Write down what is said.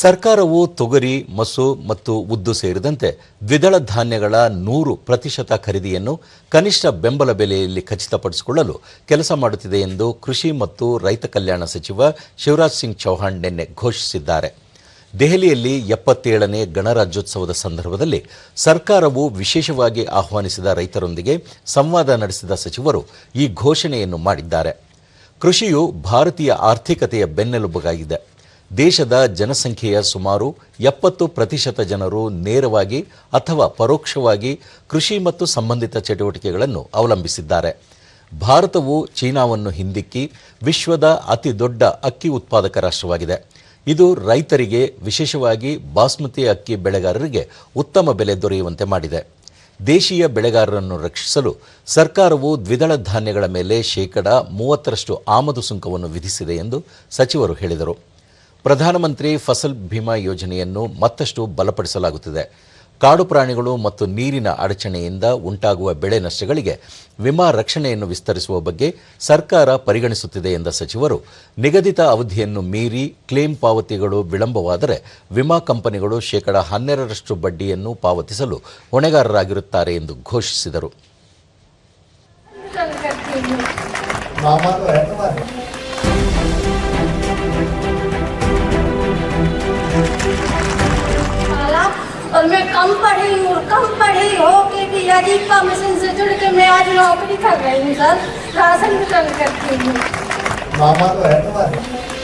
ಸರ್ಕಾರವು ತೊಗರಿ, ಮಸು ಮತ್ತು ಉದ್ದು ಸೇರಿದಂತೆ ದ್ವಿದಳ ಧಾನ್ಯಗಳ ನೂರು ಪ್ರತಿಶತ ಖರೀದಿಯನ್ನು ಕನಿಷ್ಠ ಬೆಂಬಲ ಬೆಲೆಯಲ್ಲಿ ಖಚಿತಪಡಿಸಿಕೊಳ್ಳಲು ಕೆಲಸ ಮಾಡುತ್ತಿದೆ ಎಂದು ಕೃಷಿ ಮತ್ತು ರೈತ ಕಲ್ಯಾಣ ಸಚಿವ ಶಿವರಾಜ್ ಸಿಂಗ್ ಚೌಹಾಣ್ ನಿನ್ನೆ ಘೋಷಿಸಿದ್ದಾರೆ. ದೆಹಲಿಯಲ್ಲಿ ಎಪ್ಪತ್ತೇಳನೇ ಗಣರಾಜ್ಯೋತ್ಸವದ ಸಂದರ್ಭದಲ್ಲಿ ಸರ್ಕಾರವು ವಿಶೇಷವಾಗಿ ಆಹ್ವಾನಿಸಿದ ರೈತರೊಂದಿಗೆ ಸಂವಾದ ನಡೆಸಿದ ಸಚಿವರು ಈ ಘೋಷಣೆಯನ್ನು ಮಾಡಿದ್ದಾರೆ. ಕೃಷಿಯು ಭಾರತೀಯ ಆರ್ಥಿಕತೆಯ ಬೆನ್ನೆಲುಬಾಗಿದೆ ದೇಶದ ಜನಸಂಖ್ಯೆಯ ಸುಮಾರು ಎಪ್ಪತ್ತು ಪ್ರತಿಶತ ಜನರು ನೇರವಾಗಿ ಅಥವಾ ಪರೋಕ್ಷವಾಗಿ ಕೃಷಿ ಮತ್ತು ಸಂಬಂಧಿತ ಚಟುವಟಿಕೆಗಳನ್ನು ಅವಲಂಬಿಸಿದ್ದಾರೆ. ಭಾರತವು ಚೀನಾವನ್ನು ಹಿಂದಿಕ್ಕಿ ವಿಶ್ವದ ಅತಿ ದೊಡ್ಡ ಅಕ್ಕಿ ಉತ್ಪಾದಕ ರಾಷ್ಟ್ರವಾಗಿದೆ. ಇದು ರೈತರಿಗೆ, ವಿಶೇಷವಾಗಿ ಬಾಸ್ಮತಿ ಅಕ್ಕಿ ಬೆಳೆಗಾರರಿಗೆ ಉತ್ತಮ ಬೆಲೆ ದೊರೆಯುವಂತೆ ಮಾಡಿದೆ. ದೇಶೀಯ ಬೆಳೆಗಾರರನ್ನು ರಕ್ಷಿಸಲು ಸರ್ಕಾರವು ದ್ವಿದಳ ಧಾನ್ಯಗಳ ಮೇಲೆ ಶೇಕಡ ಮೂವತ್ತರಷ್ಟು ಆಮದು ಸುಂಕವನ್ನು ವಿಧಿಸಿದೆ ಎಂದು ಸಚಿವರು ಹೇಳಿದರು. ಪ್ರಧಾನಮಂತ್ರಿ ಫಸಲ್ ಭೀಮಾ ಯೋಜನೆಯನ್ನು ಮತ್ತಷ್ಟು ಬಲಪಡಿಸಲಾಗುತ್ತಿದೆ. ಕಾಡು ಪ್ರಾಣಿಗಳು ಮತ್ತು ನೀರಿನ ಅಡಚಣೆಯಿಂದ ಉಂಟಾಗುವ ಬೆಳೆ ನಷ್ಟಗಳಿಗೆ ವಿಮಾ ರಕ್ಷಣೆಯನ್ನು ವಿಸ್ತರಿಸುವ ಬಗ್ಗೆ ಸರ್ಕಾರ ಪರಿಗಣಿಸುತ್ತಿದೆ ಎಂದ ಸಚಿವರು, ನಿಗದಿತ ಅವಧಿಯನ್ನು ಮೀರಿ ಕ್ಲೇಮ್ ಪಾವತಿಗಳು ವಿಳಂಬವಾದರೆ ವಿಮಾ ಕಂಪನಿಗಳು ಶೇಕಡ ಹನ್ನೆರಡರಷ್ಟು ಬಡ್ಡಿಯನ್ನು ಪಾವತಿಸಲು ಹೊಣೆಗಾರರಾಗಿರುತ್ತಾರೆ ಎಂದು ಘೋಷಿಸಿದರು. मैं कम पढ़ी हूँ, कम पढ़ी हो के भी यदि कम से जुड़ के मैं आज नौकरी कर रही हूँ, सर। राशन वितरण करती हूँ। मामा तो है तुम्हारे।